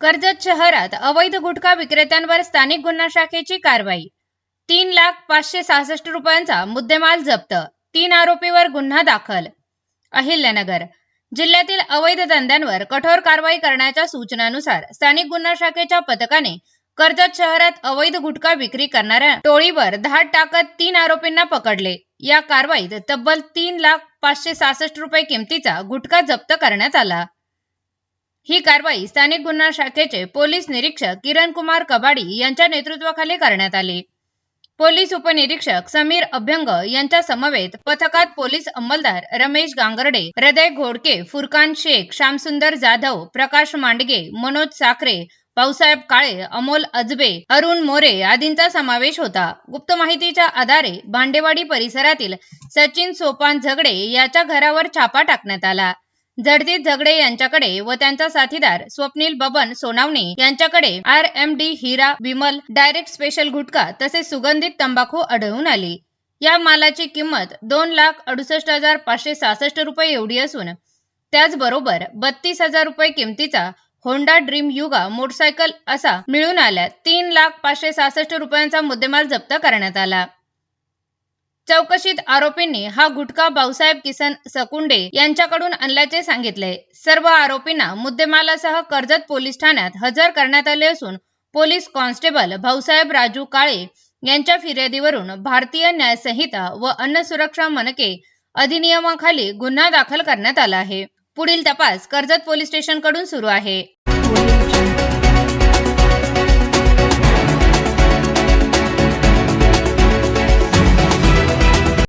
कर्जत शहरात अवैध गुटखा विक्रेत्यांवर स्थानिक गुन्हा शाखेची कारवाई. तीन लाख पाचशे सहासष्ट रुपयांचा मुद्देमाल जप्त. तीन आरोपीवर गुन्हा दाखल. अहिल्यानगर जिल्ह्यातील अवैध धंद्यांवर कठोर कारवाई करण्याच्या सूचनानुसार स्थानिक गुन्हा शाखेच्या पथकाने कर्जत शहरात अवैध गुटखा विक्री करणाऱ्या टोळीवर धाड टाकत तीन आरोपींना पकडले. या कारवाईत तब्बल तीन लाख पाचशे सहासष्ट रुपये किमतीचा गुटखा जप्त करण्यात आला. ही कारवाई स्थानिक गुन्हा शाखेचे पोलीस निरीक्षक किरण कुमार कबाडी यांच्या नेतृत्वाखाली करण्यात आली. पोलीस उपनिरीक्षक समीर अभ्यंग यांच्या समवेत पथकात पोलीस अंमलदार रमेश गांगर्डे हृदय घोडके फुरकान शेख श्यामसुंदर जाधव प्रकाश मांडगे मनोज साखरे भाऊसाहेब काळे अमोल अजबे अरुण मोरे आदींचा समावेश होता. गुप्त माहितीच्या आधारे भांडेवाडी परिसरातील सचिन सोपान झगडे याच्या घरावर छापा टाकण्यात आला. जगदीश झगडे यांच्याकडे व त्यांचा साथीदार स्वप्नील बबन सोनावणे यांच्याकडे R M D Hira Vimal direct special gutkha तसेच सुगंधित तंबाखू आढळून आली. या मालाची किंमत दोन लाख अडुसष्ट हजार पाचशे सहासष्ट रुपये एवढी असून त्याचबरोबर बत्तीस हजार रुपये किमतीचा होंडा ड्रीम युगा मोटरसायकल असा मिळून आल्या तीन लाख पाचशे सहासष्ट रुपयांचा मुद्देमाल जप्त करण्यात आला. चौकशीत आरोपींनी हा गुटखा भाऊसाहेब किसन सकुंडे यांच्याकडून आणल्याचे सांगितले. सर्व आरोपींना मुद्देमालासह कर्जत पोलीस ठाण्यात हजर करण्यात आले असून पोलीस कॉन्स्टेबल भाऊसाहेब राजू काळे यांच्या फिर्यादीवरून भारतीय न्याय संहिता व अन्न सुरक्षा मनके अधिनियमाखाली गुन्हा दाखल करण्यात आला आहे. पुढील तपास कर्जत पोलीस स्टेशनकडून सुरू आहे.